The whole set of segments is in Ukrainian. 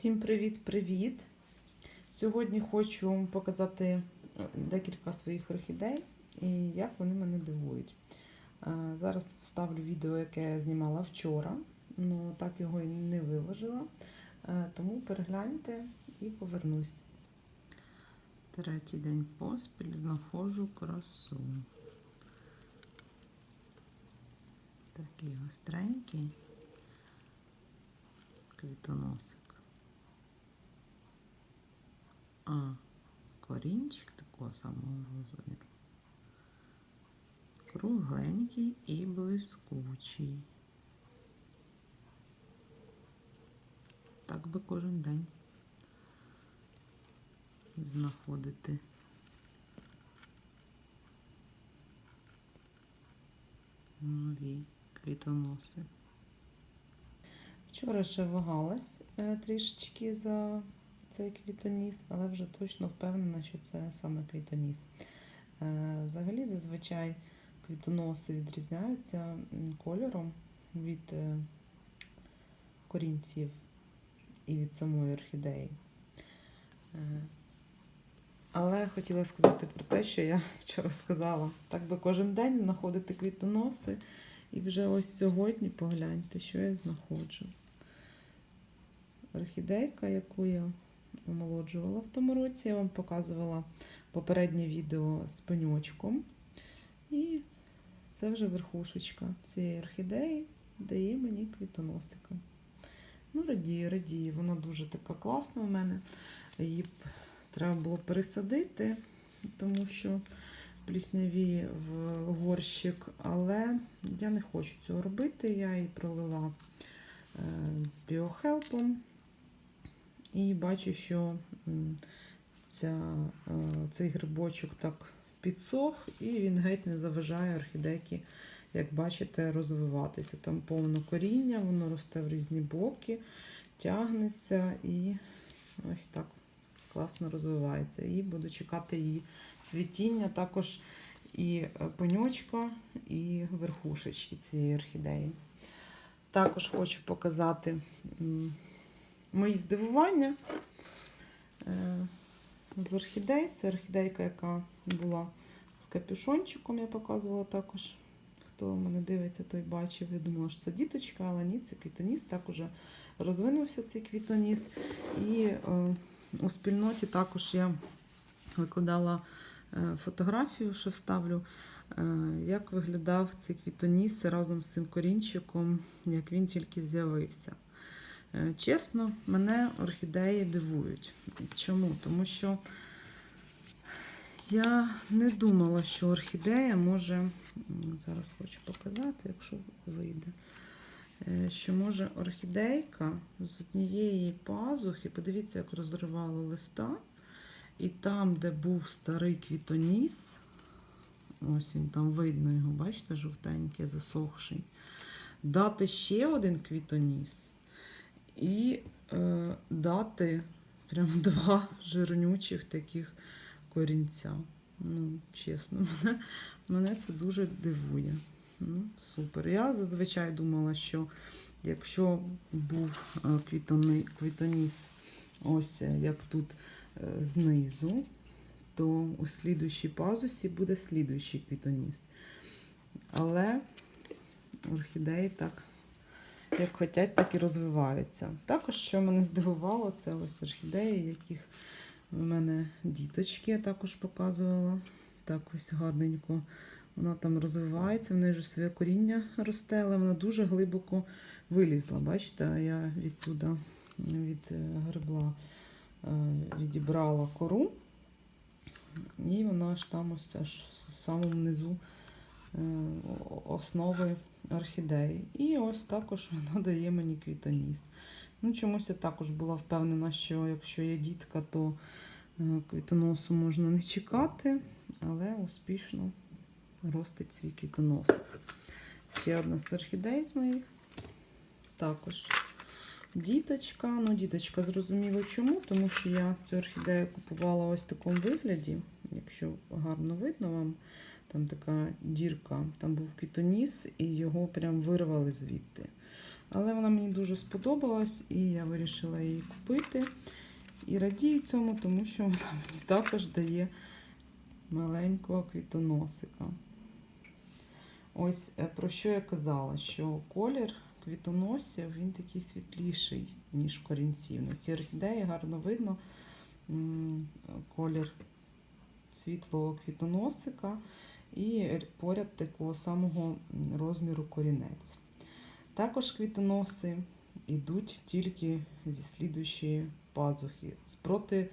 Всім привіт-привіт! Сьогодні хочу показати е, декілька своїх орхідей і як вони мене дивують. Е, Зараз вставлю відео, яке я знімала вчора, але так його і не виложила. Е, Тому перегляньте і повернусь. Третій день поспіль знаходжу красу. Такий гостренький квітоносик. А, корінчик такого самого розміру. Кругленький і блискучий. Так би кожен день знаходити. Нові квітоноси. Вчора ще вагалась е, трішечки за цей квітоніс, але вже точно впевнена, що це саме квітоніс. Е, Взагалі, зазвичай квітоноси відрізняються кольором від е, корінців і від самої орхідеї. Е, Але хотіла сказати про те, що я вчора сказала. Так би кожен день знаходити квітоноси. І вже ось сьогодні погляньте, що я знаходжу. Орхідейка, яку я омолоджувала в тому році, я вам показувала попереднє відео з пеньочком. І це вже верхушечка цієї орхідеї дає мені квітоносика. Ну, радію, радію. Вона дуже така класна у мене. Її б треба було пересадити, тому що плісняві в горщик, але я не хочу цього робити. Я її пролила е, біохелпом і бачу, що ця, е, цей грибочок так підсох, і він геть не заважає орхідейки, як бачите, розвиватися. Там повно коріння, воно росте в різні боки, тягнеться і ось так класно розвивається. І буду чекати її цвітіння також і пеньочка, і верхушечки цієї орхідеї. Також хочу показати мої здивування е, з орхідей. Це орхідейка, яка була з капюшончиком, я показувала також. Хто мене дивиться, той бачив. Я думала, що це діточка, але ні, це квітоніс. Так уже розвинувся цей квітоніс. І е, у спільноті також я викладала е, фотографію, що вставлю, е, як виглядав цей квітоніс разом з цим корінчиком, як він тільки з'явився. Е, Чесно, мене орхідеї дивують. Чому? Тому що я не думала, що орхідея може, зараз хочу показати, якщо вийде, е, що може орхідейка з однієї пазухи, подивіться, як розривало листа, і там, де був старий квітоніс, ось він там видно його, бачите, жовтенький, засохший, дати ще один квітоніс і е, дати прям два жирнючих таких корінця. Ну, чесно, мене, мене це дуже дивує. Ну, супер. Я зазвичай думала, що якщо був е, квітони, квітоніс, ось е, як тут е, знизу, то у слідуючій пазусі буде слідуючий квітоніс. Але орхідеї так, як хочуть, так і розвиваються. Також, що мене здивувало, це ось орхідеї, яких у мене діточки я також показувала. Так ось гарненько. Вона там розвивається, в неї вже своє коріння росте, але вона дуже глибоко вилізла. Бачите, я відтуди від е, грибла е, відібрала кору. І вона аж там ось аж в самому низу основи орхідеї. І ось також вона дає мені квітоніс. Ну, чомусь я також була впевнена, що якщо є дітка, то е, квітоносу можна не чекати, але успішно ростить свій квітонос. Ще одна з орхідей з моїх. Також діточка. Ну, діточка зрозуміло чому, тому що я цю орхідею купувала ось в такому вигляді. Якщо гарно видно вам, там така дірка, там був квітоніс, і його прям вирвали звідти. Але вона мені дуже сподобалась, і я вирішила її купити. І радію цьому, тому що вона мені також дає маленького квітоносика. Ось е, про що я казала, що колір квітоносів він такий світліший, ніж корінців. На цій орхідеї гарно видно колір світлого квітоносика і поряд такого самого розміру корінець. Також квітоноси йдуть тільки зі слідуючої пазухи. Спроти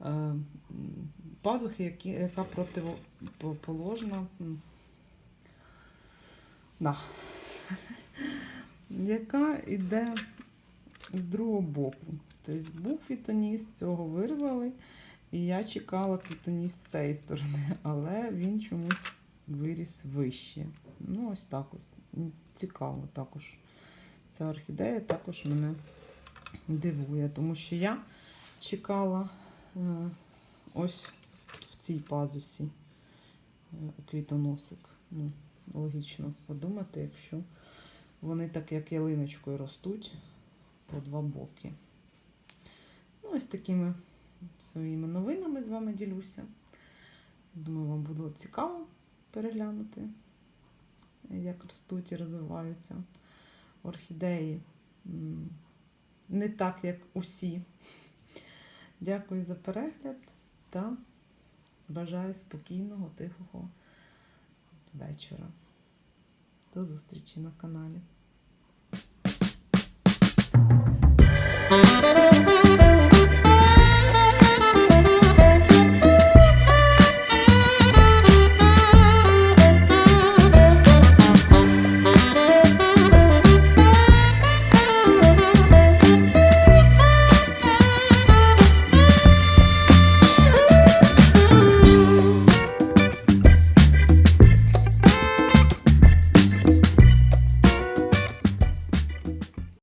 е, пазухи, які, яка противоположна. Да. яка йде з другого боку. Тобто був квітоніс, цього вирвали, і я чекала квітоніс з цієї сторони, але він чомусь виріс вище. Ну, ось так ось. Цікаво також. Ця орхідея також мене дивує, тому що я чекала е, ось в цій пазусі е, квітоносик. Ну, логічно подумати, якщо вони так як ялиночкою ростуть по два боки. Ну, ось такими своїми новинами з вами ділюся. Думаю, вам було цікаво переглянути, як ростуть і розвиваються орхідеї. Не так, як усі. Дякую за перегляд та бажаю спокійного, тихого вечора. До зустрічі на каналі.